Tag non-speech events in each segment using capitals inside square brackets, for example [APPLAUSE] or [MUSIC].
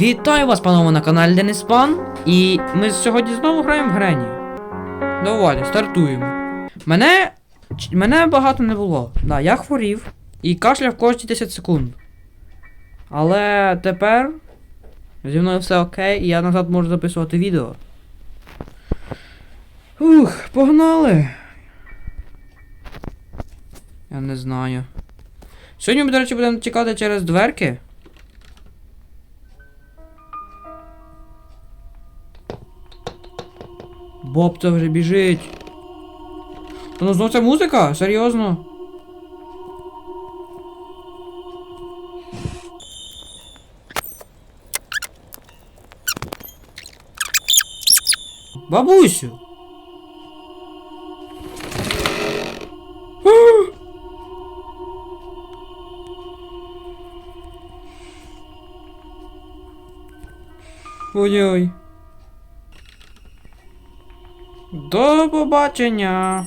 Вітаю вас, панове, на каналі Денис Пан. І ми сьогодні знову граємо в Грені. Давай, стартуємо. Мене. Мене багато не було. Да, я хворів і кашляв кожні 10 секунд. Але тепер зі мною все окей, і я назад можу записувати відео. Ух, погнали. Я не знаю. Сьогодні ми, до речі, будемо тікати через дверки. Боб вже біжить. Та Ну знов це музика? Серйозно? Бабусю! [GASPS] Ой-ой. До побачення.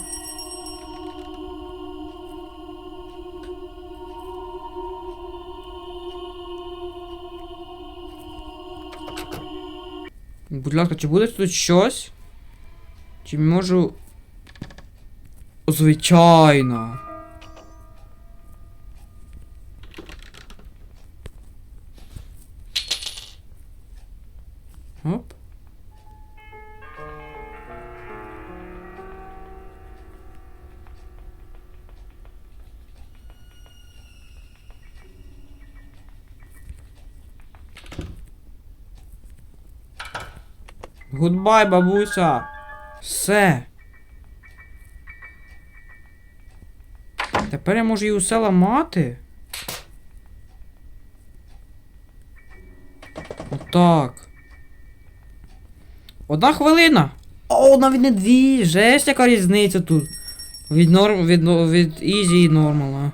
Будь ласка, чи буде тут щось? Чи можу. Звичайно. Оп. Гудбай, бабуся. Все. Тепер я можу її усе ламати. Отак. Одна хвилина. О, навіть не дві. Жесть, яка різниця тут. Від норм. від, від ізі і нормала.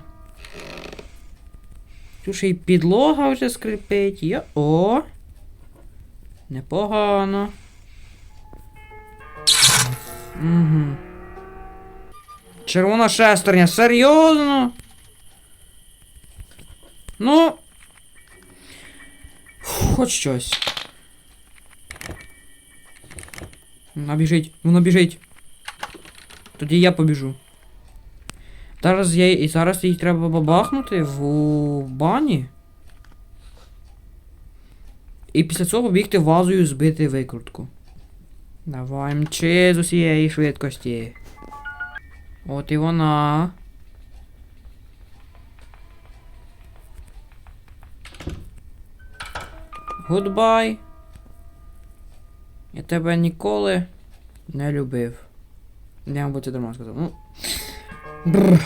Тут ще й підлога вже скрипить. Є. О. Непогано. Угу. Червона шестерня, серйозно? Ну. Хоч щось. Вона біжить, вона біжить. Тоді я побіжу. Зараз я і зараз їй треба бабахнути в бані. І після цього бігти вазою збити викрутку. Давай мчи з усієї швидкості. От і вона. Гудбай. Я тебе ніколи не любив. Я, мабуть, це дарма сказав. Ну. Бррр.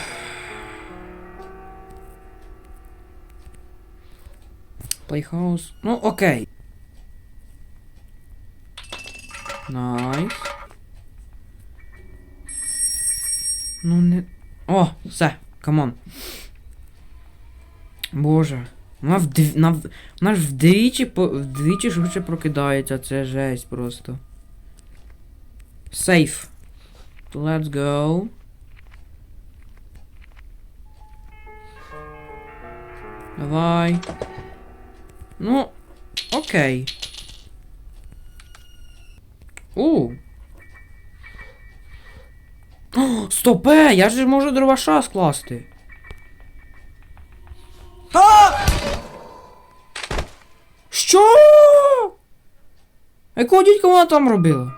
Playhouse. Ну, окей. Найс. Ну не. О, все, камон. Боже. Вона вдв... вона, в- вона ж вдвічі по... вдвічі швидше прокидається, це жесть просто. Сейф. Let's go. Давай. Ну, окей. У. О, стопе! Я ж можу дроваша скласти. А! Що? Якого дідька вона там робила?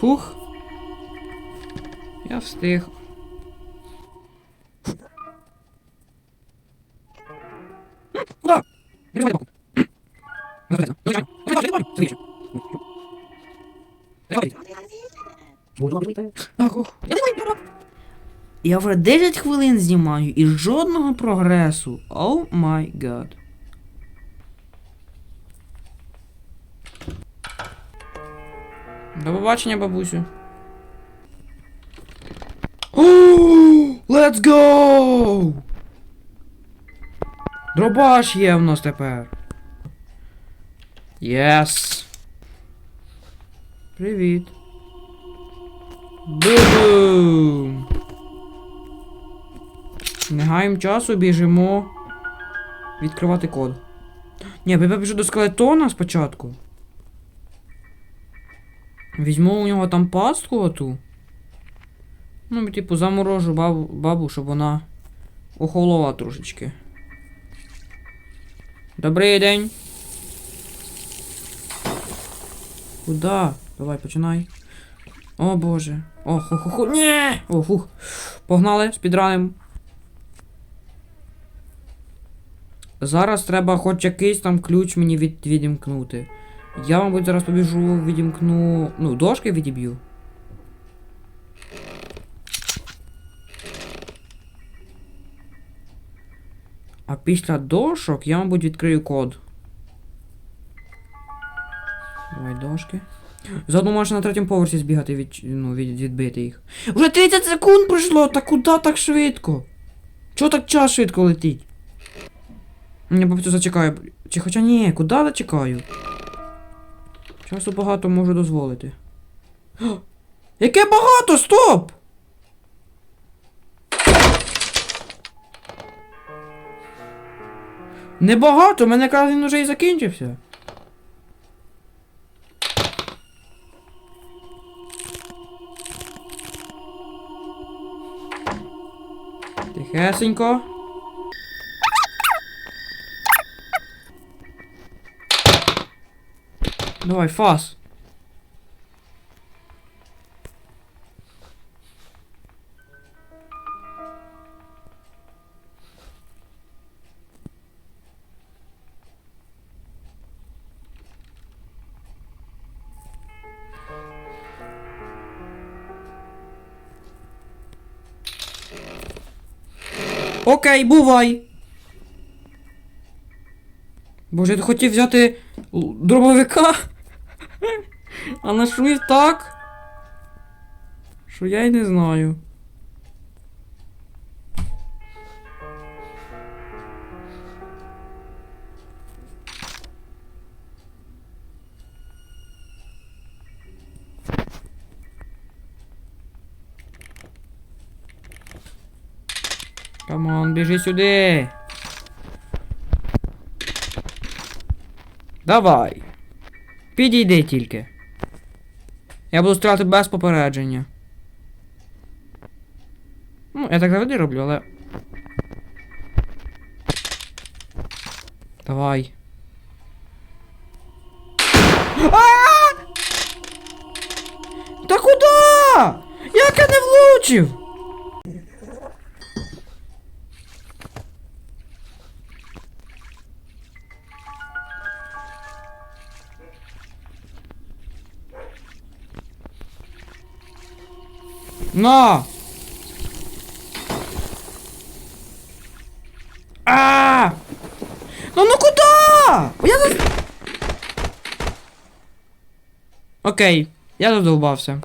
Фух. Я встиг. Куда? Я вже 10 хвилин знімаю і жодного прогресу. О май гад. До побачення, бабусю. Let's go! Дробаш є в нас тепер. Єс. Привіт. Бум! Не гаємо часу, біжимо. Відкривати код. Ні, я біжу до скелетона спочатку. Візьму у нього там пастку оту. Ну, типу, заморожу бабу, бабу, щоб вона охолола трошечки. Добрий день. Куда? Давай, починай. О боже. О, ху ху ху Ні! О, фух. Погнали, спідраним. Зараз треба хоч якийсь там ключ мені від, відімкнути. Я, мабуть, зараз побіжу, відімкну. Ну, дошки відіб'ю. А після дошок я, мабуть, відкрию код. Давай дошки. Заодно можеш на третьому поверсі збігати від, ну, від, відбити їх. Уже 30 секунд пройшло! Та куди так швидко? Чого так час швидко летить? Я просто зачекаю. Чи хоча ні, куди зачекаю? Часу багато можу дозволити. Яке багато? Стоп! Небагато, мене якраз уже і закінчився. É assim Helsinko? Não, é fácil. Окей, бувай. Боже, я хотів взяти дробовика. [LAUGHS] А нашумів так. Що я й не знаю. Камон, біжи сюди. Давай. Підійди тільки. Я буду стріляти без попередження. Ну, я так завжди роблю, але. Давай. Та куди? Як я не влучив? На! А! Ну ну куда? Я за... Окей, я задовбався.